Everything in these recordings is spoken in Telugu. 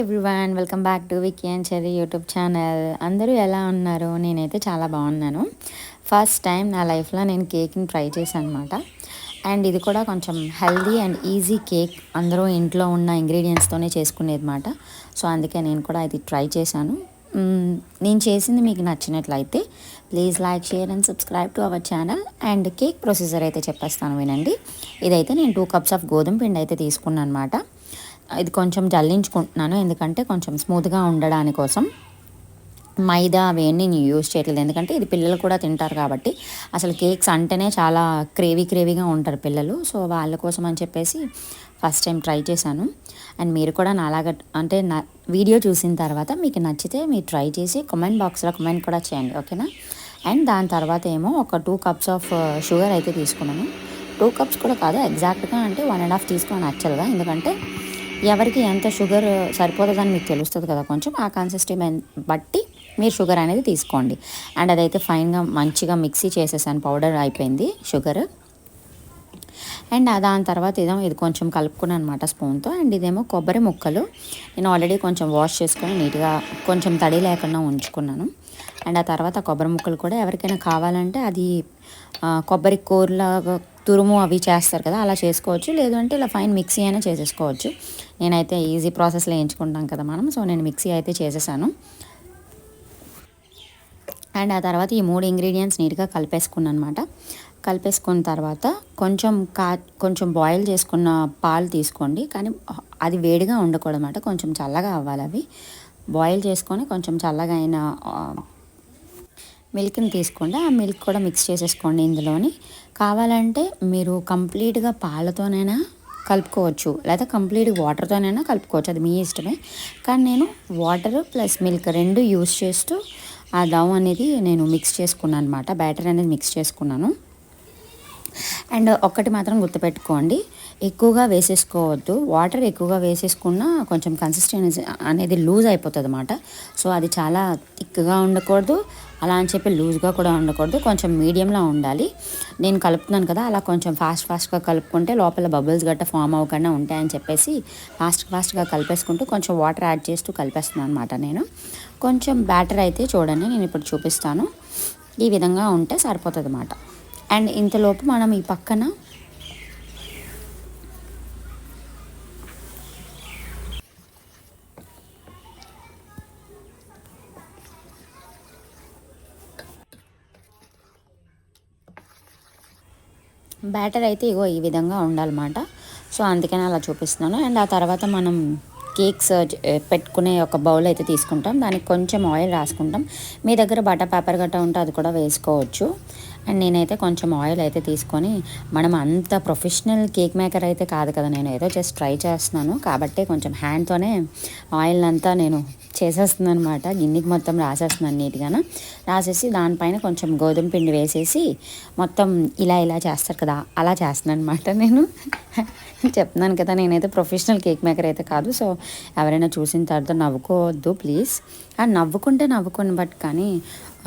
Everyone welcome back to Vicky and Cherry YouTube channel. అందరూ ఎలా ఉన్నారు? నేనైతే చాలా బాగున్నాను. ఫస్ట్ టైం నా లైఫ్లో నేను కేక్ని ట్రై చేశాను అనమాట అండ్ ఇది కూడా కొంచెం హెల్దీ అండ్ ఈజీ కేక్. అందరూ ఇంట్లో ఉన్న ఇంగ్రీడియంట్స్తోనే చేసుకునేది అనమాట సో అందుకే నేను కూడా ఇది ట్రై చేశాను. నేను చేసింది మీకు నచ్చినట్లయితే please like share and subscribe to our channel. And cake procedure అయితే చెప్పేస్తాను వినండి. ఇదైతే నేను టూ కప్స్ ఆఫ్ గోధుమ పిండి అయితే తీసుకున్నాను అనమాట ఇది కొంచెం జల్లించుకుంటున్నాను ఎందుకంటే కొంచెం స్మూత్గా ఉండడాని కోసం మైదా అవన్నీ నేను యూజ్ చేయట్లేదు ఎందుకంటే ఇది పిల్లలు కూడా తింటారు కాబట్టి. అసలు కేక్స్ అంటేనే చాలా క్రేవీ క్రేవీగా ఉంటారు పిల్లలు సో వాళ్ళ కోసం అని చెప్పేసి ఫస్ట్ టైం ట్రై చేశాను. అండ్ మీరు కూడా నాలాగా అంటే నా వీడియో చూసిన తర్వాత మీకు నచ్చితే మీరు ట్రై చేసి కమెంట్ బాక్స్లో కమెంట్ కూడా చేయండి ఓకేనా? అండ్ దాని తర్వాత ఏమో ఒక టూ కప్స్ ఆఫ్ షుగర్ అయితే తీసుకున్నాను. టూ కప్స్ కూడా కాదు ఎగ్జాక్ట్గా అంటే వన్ అండ్ హాఫ్ తీసుకున్నాను యాక్చువల్గా ఎందుకంటే ఎవరికి ఎంత షుగర్ సరిపోతుందని మీకు తెలుస్తుంది కదా కొంచెం ఆ కన్సిస్టెన్సీ బట్టి మీరు షుగర్ అనేది తీసుకోండి. అండ్ అదైతే ఫైన్గా మంచిగా మిక్సీ చేసేసాను పౌడర్ అయిపోయింది షుగర్. అండ్ దాని తర్వాత ఇదేమో ఇది కొంచెం కలుపుకున్నాను అనమాట స్పూన్తో. అండ్ ఇదేమో కొబ్బరి ముక్కలు. నేను ఆల్రెడీ కొంచెం వాష్ చేసుకొని నీట్గా కొంచెం తడి లేకుండా ఉంచుకున్నాను. అండ్ ఆ తర్వాత కొబ్బరి ముక్కలు కూడా ఎవరికైనా కావాలంటే అది కొబ్బరి కూరలాగా తురుము అవి చేస్తారు కదా అలా చేసుకోవచ్చు. లేదంటే ఇలా ఫైన్ మిక్సీ అయినా చేసేసుకోవచ్చు. నేనైతే ఈజీ ప్రాసెస్లో వేయించుకుంటాం కదా మనం సో నేను మిక్సీ అయితే చేసేసాను. అండ్ ఆ తర్వాత ఈ మూడు ఇంగ్రీడియంట్స్ నీట్గా కలిపేసుకున్నాను అనమాట కలిపేసుకున్న తర్వాత కొంచెం కా కొంచెం బాయిల్ చేసుకున్న పాలు తీసుకోండి. కానీ అది వేడిగా ఉండకూడదు అనమాట కొంచెం చల్లగా అవ్వాలి అవి. బాయిల్ చేసుకొని కొంచెం చల్లగా అయిన మిల్క్ని తీసుకోండి. ఆ మిల్క్ కూడా మిక్స్ చేసేసుకోండి ఇందులోని. కావాలంటే మీరు కంప్లీట్గా పాలతోనైనా కలుపుకోవచ్చు. లేదా కంప్లీట్ వాటర్తోనైనా కలుపుకోవచ్చు. అది మీ ఇష్టమే. కానీ నేను వాటర్ ప్లస్ మిల్క్ రెండు యూస్ చేస్తూ ఆ దవ్ అనేది నేను మిక్స్ చేసుకున్నాను అనమాట బ్యాటర్ అనేది మిక్స్ చేసుకున్నాను. అండ్ ఒక్కటి మాత్రం గుర్తుపెట్టుకోండి. ఎక్కువగా వేసేసుకోవద్దు. వాటర్ ఎక్కువగా వేసేసుకున్నా కొంచెం కన్సిస్టెన్సీ అనేది లూజ్ అయిపోతుంది అనమాట సో అది చాలా థిక్గా ఉండకూడదు. అలా అని చెప్పి లూజ్గా కూడా ఉండకూడదు. కొంచెం మీడియంలో ఉండాలి. నేను కలుపుతున్నాను కదా అలా కొంచెం ఫాస్ట్ ఫాస్ట్గా కలుపుకుంటే లోపల బబుల్స్ గట్ట ఫామ్ అవ్వకుండా ఉంటాయని చెప్పేసి ఫాస్ట్ ఫాస్ట్గా కలిపేసుకుంటూ కొంచెం వాటర్ యాడ్ చేస్తూ కలిపేస్తున్నాను అనమాట నేను. కొంచెం బ్యాటర్ అయితే చూడండి నేను ఇప్పుడు చూపిస్తాను. ఈ విధంగా ఉంటే సరిపోతుంది అనమాట అండ్ ఇంతలోపు మనం ఈ పక్కన బ్యాటర్ అయితే ఇగో ఈ విధంగా ఉండాలన్నమాట. సో అందుకని అలా చూపిస్తున్నాను. అండ్ ఆ తర్వాత మనం కేక్స్ పెట్టుకునే ఒక బౌల్ అయితే తీసుకుంటాం. దానికి కొంచెం ఆయిల్ రాసుకుంటాం. మీ దగ్గర బటర్ పేపర్ గట్రా ఉంటే అది కూడా వేసుకోవచ్చు. అండ్ నేనైతే కొంచెం ఆయిల్ అయితే తీసుకొని మనం అంత ప్రొఫెషనల్ కేక్ మేకర్ అయితే కాదు కదా నేను ఏదో జస్ట్ ట్రై చేస్తున్నాను. కాబట్టి కొంచెం హ్యాండ్తోనే ఆయిల్ అంతా నేను చేసేస్తున్నాను అనమాట గిన్నెకి మొత్తం రాసేస్తున్నాను నీట్గాన. రాసేసి దానిపైన కొంచెం గోధుమ పిండి వేసేసి మొత్తం ఇలా ఇలా చేస్తారు కదా అలా చేస్తున్నాను అనమాట నేను. చెప్తున్నాను కదా నేనైతే ప్రొఫెషనల్ కేక్ మేకర్ అయితే కాదు. సో ఎవరైనా చూసిన తర్వాత నవ్వుకోవద్దు ప్లీజ్ అండ్ నవ్వుకుంటే నవ్వుకుని బట్ కానీ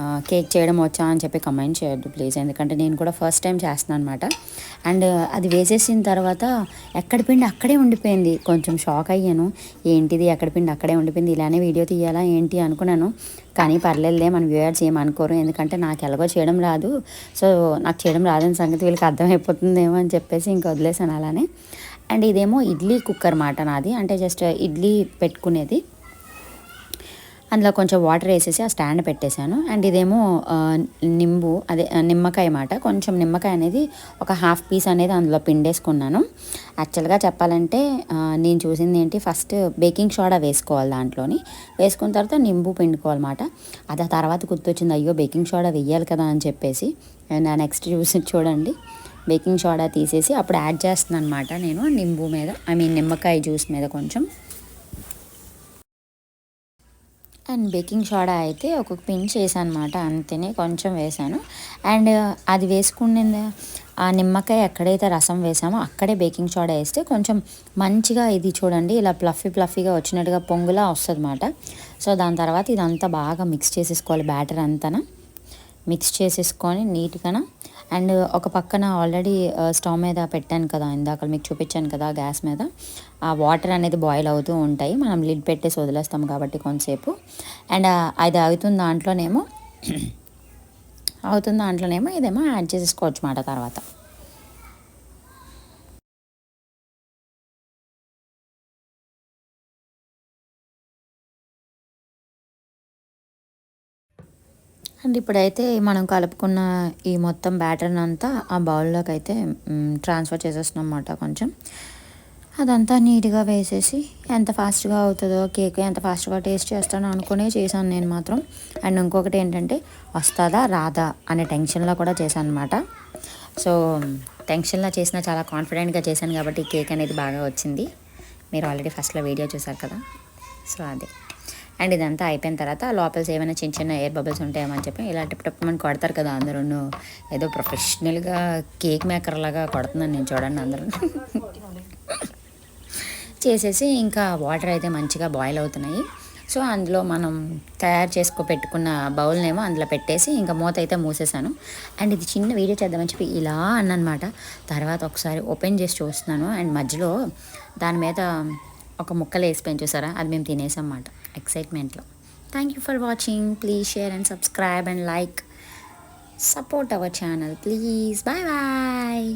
కేక్ చేయడం వచ్చా అని చెప్పి కమెంట్ చేయొద్దు ప్లీజ్. ఎందుకంటే నేను కూడా ఫస్ట్ టైం చేస్తున్నాను అనమాట అండ్ అది వేసేసిన తర్వాత ఎక్కడ పిండి అక్కడే ఉండిపోయింది. కొంచెం షాక్ అయ్యాను. ఏంటిది ఎక్కడ పిండి అక్కడే ఉండిపోయింది? ఇలానే వీడియో తీయాలా ఏంటి అనుకున్నాను. కానీ పర్లేదులే మన వ్యూయర్స్ ఏమనుకోరు అనుకోరు. ఎందుకంటే నాకు ఎలాగో చేయడం రాదు. సో నాకు చేయడం రాదని సంగతి వీళ్ళకి అర్థమైపోతుందేమో అని చెప్పేసి ఇంక వదిలేసాను అలానే. అండ్ ఇదేమో ఇడ్లీ కుక్కర్ మాట నాది. అంటే జస్ట్ ఇడ్లీ పెట్టుకునేది. అందులో కొంచెం వాటర్ వేసేసి ఆ స్టాండ్ పెట్టేశాను. అండ్ ఇదేమో నింబు అదే నిమ్మకాయ మాట కొంచెం నిమ్మకాయ అనేది ఒక హాఫ్ పీస్ అనేది అందులో పిండేసుకున్నాను. యాక్చువల్గా చెప్పాలంటే నేను చూసింది ఏంటి ఫస్ట్ బేకింగ్ సోడా వేసుకోవాలి దాంట్లోని. వేసుకున్న తర్వాత నింబు పిండుకోవాలన్నమాట. అది ఆ తర్వాత గుర్తొచ్చింది అయ్యో బేకింగ్ సోడా వేయాలి కదా అని చెప్పేసి. నా నెక్స్ట్ చూసి చూడండి. బేకింగ్ సోడా తీసేసి అప్పుడు యాడ్ చేస్తున్నాను అనమాట నేను నింబు మీద ఐ మీన్ నిమ్మకాయ జ్యూస్ మీద కొంచెం. అండ్ బేకింగ్ సోడా అయితే ఒక పించ్ వేసాను అనమాట అంతేనే కొంచెం వేసాను అండ్ అది వేసుకున్న ఆ నిమ్మకాయ ఎక్కడైతే రసం వేసామో అక్కడే బేకింగ్ సోడా వేస్తే కొంచెం మంచిగా ఇది చూడండి ఇలా ప్లఫీ ప్లఫీగా వచ్చినట్టుగా పొంగులా వస్తుంది అనమాట సో దాని తర్వాత ఇదంతా బాగా మిక్స్ చేసేసుకోవాలి బ్యాటర్ అంతా మిక్స్ చేసేసుకొని నీట్గా అండ్ ఒక పక్కన ఆల్రెడీ స్టవ్ మీద పెట్టాను కదా ఇందాక మీకు చూపించాను కదా గ్యాస్ మీద. ఆ వాటర్ అనేది బాయిల్ అవుతూ ఉంటాయి. మనం లిడ్ పెట్టేసి వదిలేస్తాం కాబట్టి కొంతసేపు. అండ్ అది అవుతున్న దాంట్లోనేమో అవుతున్న దాంట్లోనేమో ఇదేమో యాడ్ చేసేసుకోవచ్చు మాట తర్వాత. అండ్ ఇప్పుడైతే మనం కలుపుకున్న ఈ మొత్తం బ్యాటర్ అంతా ఆ బౌల్లోకి అయితే ట్రాన్స్ఫర్ చేసేస్తున్నాం అన్నమాట కొంచెం. అదంతా నీట్గా వేసేసి ఎంత ఫాస్ట్గా అవుతుందో కేక్ ఎంత ఫాస్ట్గా టేస్ట్ చేస్తానో అనుకునే చేశాను నేను మాత్రం. అండ్ ఇంకొకటి ఏంటంటే వస్తుందా రాదా అనే టెన్షన్లో కూడా చేశాను అనమాట సో టెన్షన్లో చేసిన చాలా కాన్ఫిడెంట్గా చేశాను కాబట్టి కేక్ అనేది బాగా వచ్చింది. మీరు ఆల్రెడీ ఫస్ట్లో వీడియో చూసారు కదా? సో అదే. అండ్ ఇదంతా అయిపోయిన తర్వాత లోపల ఏమైనా చిన్న చిన్న ఎయిర్ బబుల్స్ ఉంటాయేమని చెప్పి ఇలా టిప్ టిప్ కొడతారు కదా అందరూ ఏదో ప్రొఫెషనల్గా కేక్ మేకర్ లాగా కొడుతున్నాను నేను చూడండి అందరూ. చేసేసి ఇంకా వాటర్ అయితే మంచిగా బాయిల్ అవుతున్నాయి. సో అందులో మనం తయారు చేసుకో పెట్టుకున్న బౌల్నేమో అందులో పెట్టేసి ఇంకా మూత అయితే మూసేసాను. అండ్ ఇది చిన్న వీడియో చేద్దామని చెప్పి ఇలా అన్నమాట తర్వాత ఒకసారి ఓపెన్ చేసి చూస్తున్నాను. అండ్ మధ్యలో దాని మీద ఒక ముక్కలు వేసి చూసారా అది మేము తినేసాం అన్నమాట. ఎక్సైట్మెంట్లో thank you for watching please share and subscribe and like support our channel please bye bye